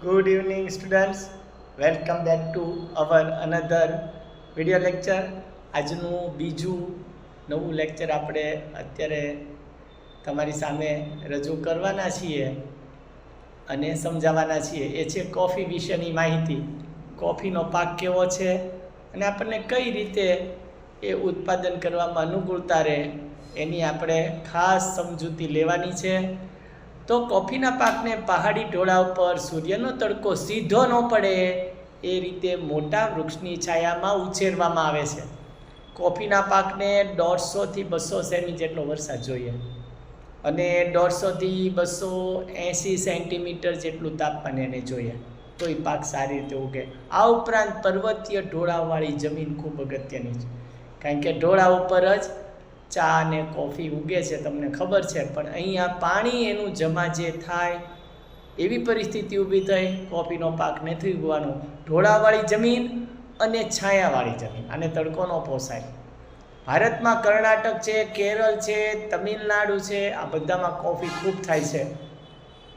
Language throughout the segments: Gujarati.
Good evening, students. Welcome back to our another video lecture. આજનું બીજું નવું લેક્ચર આપણે અત્યારે તમારી સામે રજૂ કરવાના છીએ અને સમજાવવાના છીએ એ છે કોફી વિશેની માહિતી કોફીનો પાક કેવો છે અને આપણને કઈ રીતે એ ઉત્પાદન કરવામાં અનુકૂળતા રહે એની આપણે ખાસ સમજૂતી લેવાની છે તો કોફીના પાકને પહાડી ઢોળા ઉપર સૂર્યનો તડકો સીધો ન પડે એ રીતે મોટા વૃક્ષની છાયામાં ઉછેરવામાં આવે છે. કોફીના પાકને દોઢસોથી બસો સેમી જેટલો વરસાદ જોઈએ અને દોઢસોથી બસો એંસી સેન્ટીમીટર જેટલું તાપમાન એને જોઈએ. તો એ પાક સારી રીતે ઉગે. આ ઉપરાંત પર્વતીય ઢોળાવાળી જમીન ખૂબ અગત્યની છે. કારણ કે ઢોળા ઉપર જ ચા ને કોફી ઉગે છે તમને ખબર છે, પણ અહીંયા પાણી એનું જમા જે થાય, એવી પરિસ્થિતિ ઊભી થઈ, કોફીનો પાક નથી ઉગવાનો. ઢોળાવાળી જમીન અને છાયાવાળી જમીન આને તડકો ન પોસાય. ભારતમાં કર્ણાટક છે, કેરળ છે, તમિલનાડુ છે, આ બધામાં કોફી ખૂબ થાય છે.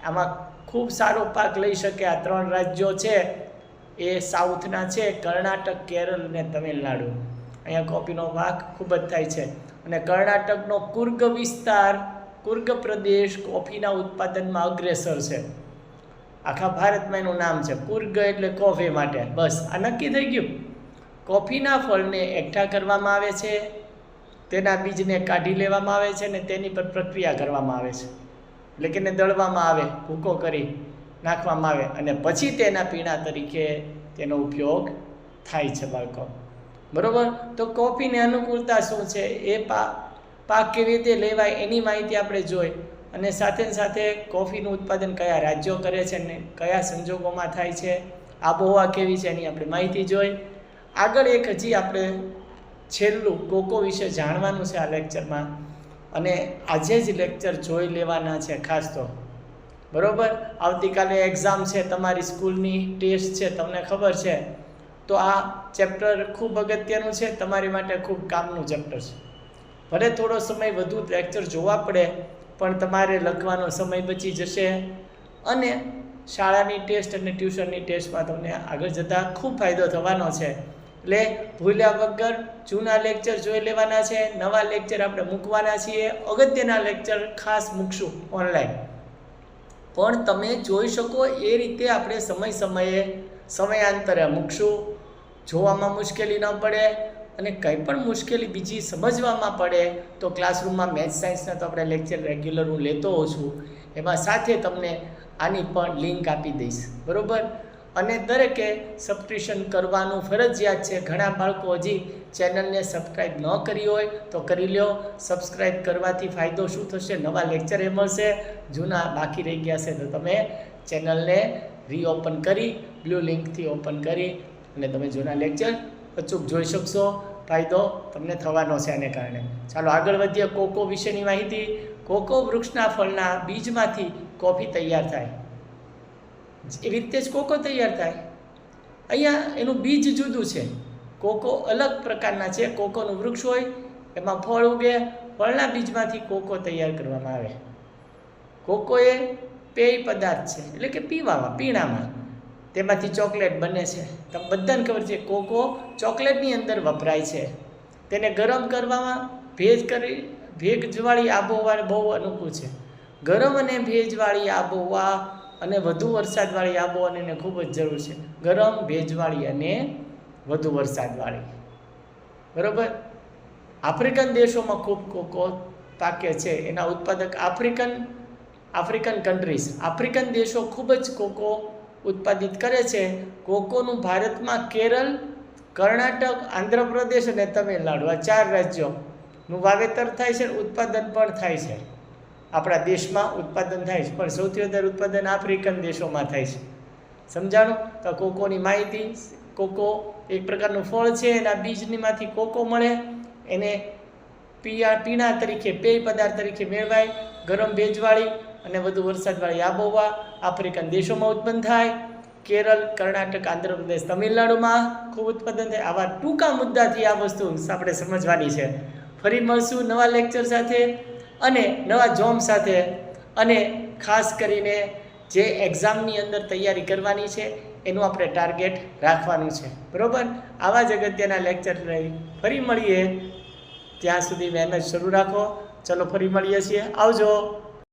આમાં ખૂબ સારો પાક લઈ શકે આ ત્રણ રાજ્યો છે, એ સાઉથના છે, કર્ણાટક, કેરળ અને તમિલનાડુ. અહીંયા કોફીનો પાક ખૂબ જ થાય છે. અને કર્ણાટકનો કુર્ગ વિસ્તાર, કુર્ગ પ્રદેશ કોફીના ઉત્પાદનમાં અગ્રેસર છે. આખા ભારતમાં એનું નામ છે. કુર્ગ એટલે કોફી માટે. બસ, આ નક્કી થઈ ગયું. કોફીના ફળને એકઠા કરવામાં આવે છે, તેના બીજને કાઢી લેવામાં આવે છે અને તેની પર પ્રક્રિયા કરવામાં આવે છે. એટલે કે એને દળવામાં આવે, ભૂકો કરી નાખવામાં આવે અને પછી તેના પીણા તરીકે તેનો ઉપયોગ થાય છે બાળકો. બરોબર? તો કોફીની અનુકૂળતા શું છે? એ પાક પાક કેવી રીતે લેવાય એની માહિતી આપણે જોઈ. અને સાથે સાથે કોફીનું ઉત્પાદન કયા રાજ્યો કરે છે ને કયા સંજોગોમાં થાય છે? આબોહવા કેવી છે એની આપણે માહિતી જોઈ. આગળ એક હજી આપણે છેલ્લું કોકો વિશે જાણવાનું છે આ લેક્ચરમાં. અને આજે જ લેક્ચર જોઈ લેવાના છે ખાસ તો. બરાબર? આવતીકાલે એક્ઝામ છે, તમારી સ્કૂલની ટેસ્ટ છે, તમને ખબર છે. તો આ ચેપ્ટર ખૂબ અગત્યનું છે, તમારી માટે ખૂબ કામનું ચેપ્ટર છે. ભલે થોડો સમય વધુ લેક્ચર જોવા પડે, પણ તમારે લખવાનો સમય બચી જશે અને શાળાની ટેસ્ટ અને ટ્યુશનની ટેસ્ટમાં તમને આગળ જતાં ખૂબ ફાયદો થવાનો છે. એટલે ભૂલ્યા વગર જૂના લેક્ચર જોઈ લેવાના છે, નવા લેક્ચર આપણે મૂકવાના છીએ, અગત્યના લેક્ચર ખાસ મૂકશું ઓનલાઈન પણ તમે જોઈ શકો એ રીતે આપણે સમય સમયે સમયાંતરે મૂકશું જોવામાં મુશ્કેલી ન પડે અને કંઈ પણ મુશ્કેલી બીજી સમજવામાં પડે તો ક્લાસરૂમમાં મેથ્સ સાયન્સના તો આપણે લેક્ચર રેગ્યુલર હું લેતો હોઉં છું, એમાં સાથે તમને આની પણ લિંક આપી દઈશ. બરાબર? અને દરેકે સબસ્ક્રિપ્શન કરવાનું ફરજિયાત છે. ઘણા બાળકો હજી ચેનલને સબસ્ક્રાઈબ ન કરી હોય તો કરી લ્યો. સબસ્ક્રાઈબ કરવાથી ફાયદો શું થશે? નવા લેક્ચર એ મળશે. જૂના બાકી રહી ગયા છે તો તમે ચેનલને રીઓપન કરી બ્લુ લિંકથી ઓપન કરી અને તમે જૂના લેક્ચર અચૂક જોઈ શકશો. ફાયદો તમને થવાનો છે આને કારણે. ચાલો આગળ વધીએ કોકો વિશેની માહિતી. કોકો વૃક્ષના ફળના બીજમાંથી કોફી તૈયાર થાય. એવી રીતે જ કોકો તૈયાર થાય. અહીંયા એનું બીજ જુદું છે. કોકો અલગ પ્રકારના છે. કોકોનું વૃક્ષ હોય, એમાં ફળ ઉગે, ફળના બીજમાંથી કોકો તૈયાર કરવામાં આવે. કોકો એ પેય પદાર્થ છે. એટલે કે પીવામાં, પીણામાં. તેમાંથી ચોકલેટ બને છે. તો બધાને ખબર છે, કોકો ચોકલેટની અંદર વપરાય છે. તેને ગરમ કરવામાં ભેજ કરી, ભેજવાળી આબોહવા બહુ અનુકૂળ છે. ગરમ અને ભેજવાળી આબોહવા અને વધુ વરસાદવાળી આબોહવાની એને ખૂબ જ જરૂર છે. ગરમ, ભેજવાળી અને વધુ વરસાદવાળી. બરાબર? આફ્રિકન દેશોમાં ખૂબ કોકો પાકે છે. એના ઉત્પાદક આફ્રિકન આફ્રિકન કન્ટ્રીઝ આફ્રિકન દેશો ખૂબ જ કોકો ઉત્પાદિત કરે છે. કોકોનું ભારતમાં કેરળ, કર્ણાટક, આંધ્રપ્રદેશ અને તમિલનાડુ આ ચાર રાજ્યોનું વાવેતર થાય છે ઉત્પાદન પણ થાય છે. આપણા દેશમાં ઉત્પાદન થાય છે. પણ સૌથી વધારે ઉત્પાદન આફ્રિકન દેશોમાં થાય છે. સમજાણું? તો કોકોની માહિતી, કોકો એક પ્રકારનું ફળ છે એના બીજનીમાંથી કોકો મળે. એને પીણા તરીકે, પેય પદાર્થ તરીકે મેળવાય. ગરમ ભેજવાળી અને વધુ વરસાદવાળી આબોહવા, આફ્રિકન દેશોમાં ઉત્પન્ન થાય. કેરળ, કર્ણાટક, આંધ્રપ્રદેશ, તમિલનાડુમાં ખૂબ ઉત્પાદન થાય. આવા ટૂંકા મુદ્દાથી આ વસ્તુ આપણે સમજવાની છે. ફરી મળશું નવા લેક્ચર સાથે અને નવા જોમ સાથે. અને ખાસ કરીને જે એક્ઝામની અંદર તૈયારી કરવાની છે, એનું આપણે ટાર્ગેટ રાખવાનું છે. બરાબર? આવા જ અગત્યના લેક્ચર લઈ ફરી મળીએ. ત્યાં સુધી મહેનત શરૂ રાખો. ચલો ફરી મળીએ છીએ. આવજો.